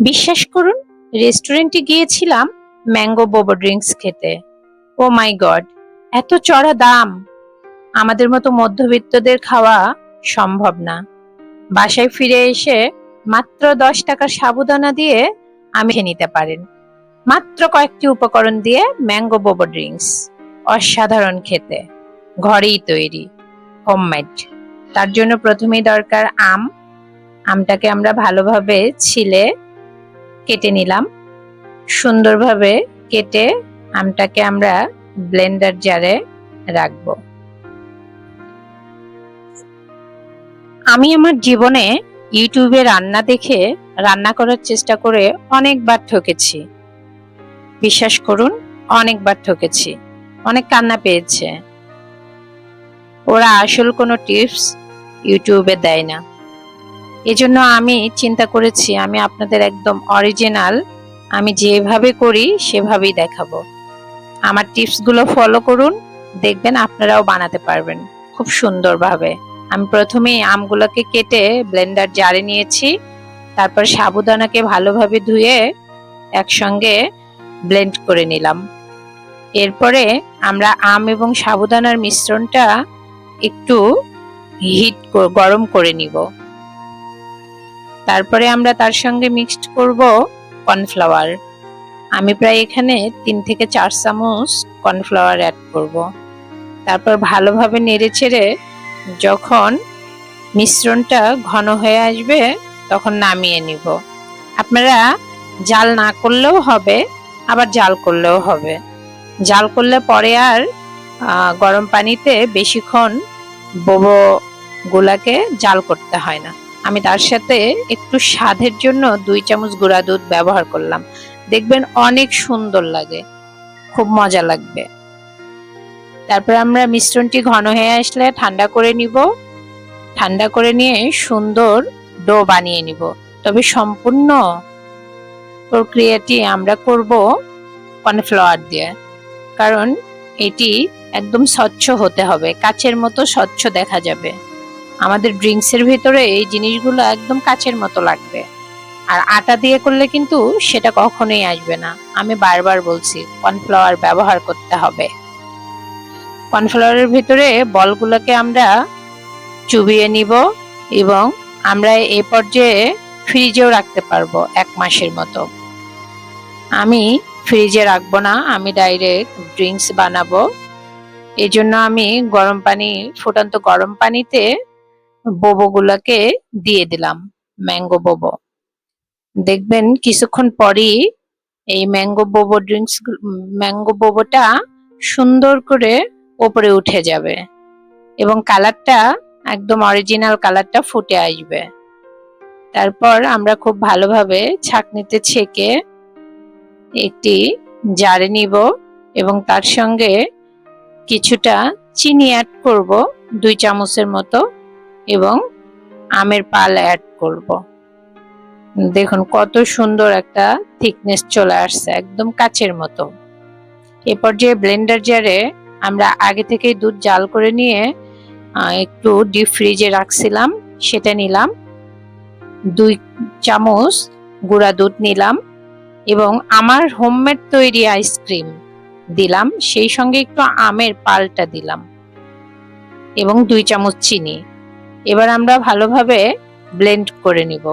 বিশ্বাস করুন রেস্টুরেন্টে গিয়েছিলাম ম্যাঙ্গো বোবো ড্রিঙ্কস খেতে। ও মাই গড এত চড়া দাম। আমাদের মতো মধ্যবিত্তদের খাওয়া সম্ভব না। বাসায় ফিরে এসে মাত্র দশ টাকার সাবুদানা দিয়ে আমি নিতে পারেন। মাত্র কয়েকটি উপকরণ দিয়ে ম্যাঙ্গো বোবো ড্রিঙ্কস অসাধারণ খেতে। ঘরেই তৈরি হোমমেড তার জন্য প্রথমেই দরকার আম। আমটাকে আমরা ভালোভাবে ছিলে কেটে নিলাম। সুন্দরভাবে কেটে আমটাকে আমরা ব্লেন্ডার জারে রাখব। আমি আমার জীবনে ইউটিউবে রান্না দেখে রান্না করার চেষ্টা করে অনেকবার ঠকেছি। বিশ্বাস করুন, অনেকবার ঠকেছি। অনেক কান্না পেয়েছে। ওরা আসল কোনো টিপস ইউটিউবে দেয় না। এজন্য আমি চিন্তা করেছি, আমি আপনাদের একদম অরিজিনাল আমি যেভাবে করি সেভাবেই দেখাবো। আমার টিপসগুলো ফলো করুন, দেখবেন আপনারাও বানাতে পারবেন, খুব সুন্দরভাবে। আমি প্রথমেই আমগুলোকে কেটে ব্লেন্ডার জারে নিয়েছি, তারপর সাবুদানাকে ভালোভাবে ধুয়ে একসঙ্গে ব্লেন্ড করে নিলাম। এরপরে আমরা আম এবং সাবুদানার মিশ্রণটা একটু হিট গরম করে নিব। তারপরে আমরা তার সঙ্গে মিক্সড করব কর্নফ্লাওয়ার আমি প্রায় এখানে তিন থেকে চার চামচ কর্নফ্লাওয়ার অ্যাড করব। তারপর ভালোভাবে নেড়ে ছেড়ে যখন মিশ্রণটা ঘন হয়ে আসবে তখন নামিয়ে নিব। আপনারা জাল না করলেও হবে, আবার জাল করলেও হবে। জাল করলে পরে আর গরম পানিতে বেশিক্ষণ বোবো গুলাকে জাল করতে হয় না। আমি তার সাথে একটু স্বাদের জন্য দুই চামচ গুঁড়া দুধ ব্যবহার করলাম। দেখবেন অনেক সুন্দর লাগে, খুব মজা লাগবে। তারপর আমরা মিশ্রণটি ঘন হয়ে আসলে ঠান্ডা করে নিব। ঠান্ডা করে নিয়ে সুন্দর ডো বানিয়ে নিব। তবে সম্পূর্ণ প্রক্রিয়াটি আমরা করব কর্নফ্লাওয়ার দিয়ে, কারণ এটি একদম স্বচ্ছ হতে হবে। কাচের মতো স্বচ্ছ দেখা যাবে। আমাদের ড্রিঙ্কসের ভিতরে এই জিনিসগুলো একদম কাচের মতো লাগবে। আর আটা দিয়ে করলে কিন্তু সেটা কখনোই আসবে না। আমি বারবার বলছি কর্নফ্লাওয়ার ব্যবহার করতে হবে। কর্নফ্লাওয়ারের ভিতরে বলগুলোকে আমরা চুবিয়ে নিব এবং আমরা এ পর্যায়ে ফ্রিজেও রাখতে পারব এক মাসের মতো। আমি ফ্রিজে রাখব না, আমি ডাইরেক্ট ড্রিঙ্কস বানাবো। এজন্য আমি গরম পানি, ফুটন্ত গরম পানিতে বোবোগুলোকে দিয়ে দিলাম, ম্যাঙ্গো বোবো। দেখবেন কিছুক্ষণ পরই এই ম্যাঙ্গো বোবো ড্রিঙ্কস, ম্যাঙ্গো বোবোটা সুন্দর করে ওপরে উঠে যাবে এবং কালারটা, একদম অরিজিনাল কালারটা ফুটে আসবে। তারপর আমরা খুব ভালোভাবে ছাকনিতে ছেঁকে একটি জারে নিব এবং তার সঙ্গে কিছুটা চিনি অ্যাড করব, দুই চামচের মতো এবং আমের পাল অ্যাড করব। দেখুন, কত সুন্দর একটা থিকনেস চলে আসছে, একদম কাচের মতো। এরপর যে ব্লেন্ডার জারে আমরা আগে থেকে দুধ জাল করে নিয়ে একটু ডিপ ফ্রিজে রাখছিলাম, সেটা নিলাম। দুই চামচ গুঁড়া দুধ নিলাম এবং আমার হোমমেড তৈরি আইসক্রিম দিলাম, সেই সঙ্গে একটু আমের পালটা দিলাম এবং দুই চামচ চিনি। এবার আমরা ভালোভাবে ব্লেন্ড করে নিব।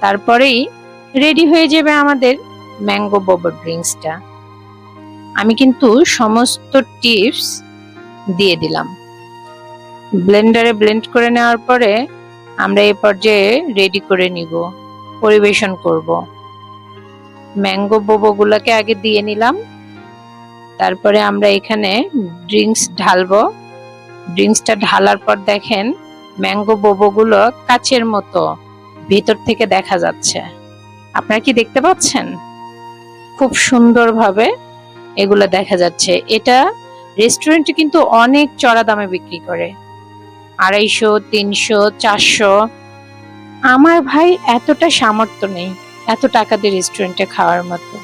তারপরেই রেডি হয়ে যাবে আমাদের ম্যাঙ্গো বোবো ড্রিঙ্কসটা আমি কিন্তু সমস্ত টিপস দিয়ে দিলাম। ব্লেন্ডারে ব্লেন্ড করে নেওয়ার পরে আমরা এই পর্যায়ে রেডি করে নিব, পরিবেশন করব। ম্যাঙ্গো বোবোগুলোকে আগে দিয়ে নিলাম। তারপরে আমরা এখানে ড্রিঙ্কস ঢালবো। ড্রিঙ্কসটা ঢালার পর দেখেন ম্যাঙ্গো বোবোগুলো কাচের মতো ভেতর থেকে দেখা যাচ্ছে। আপনারা কি দেখতে পাচ্ছেন? খুব সুন্দরভাবে এগুলো দেখা যাচ্ছে। এটা রেস্টুরেন্টে কিন্তু অনেক চড়া দামে বিক্রি করে। আড়াইশো, তিনশো, চারশো। আমার ভাই এতটা সামর্থ্য নেই, এত টাকা দিয়ে রেস্টুরেন্টে খাওয়ার মতো।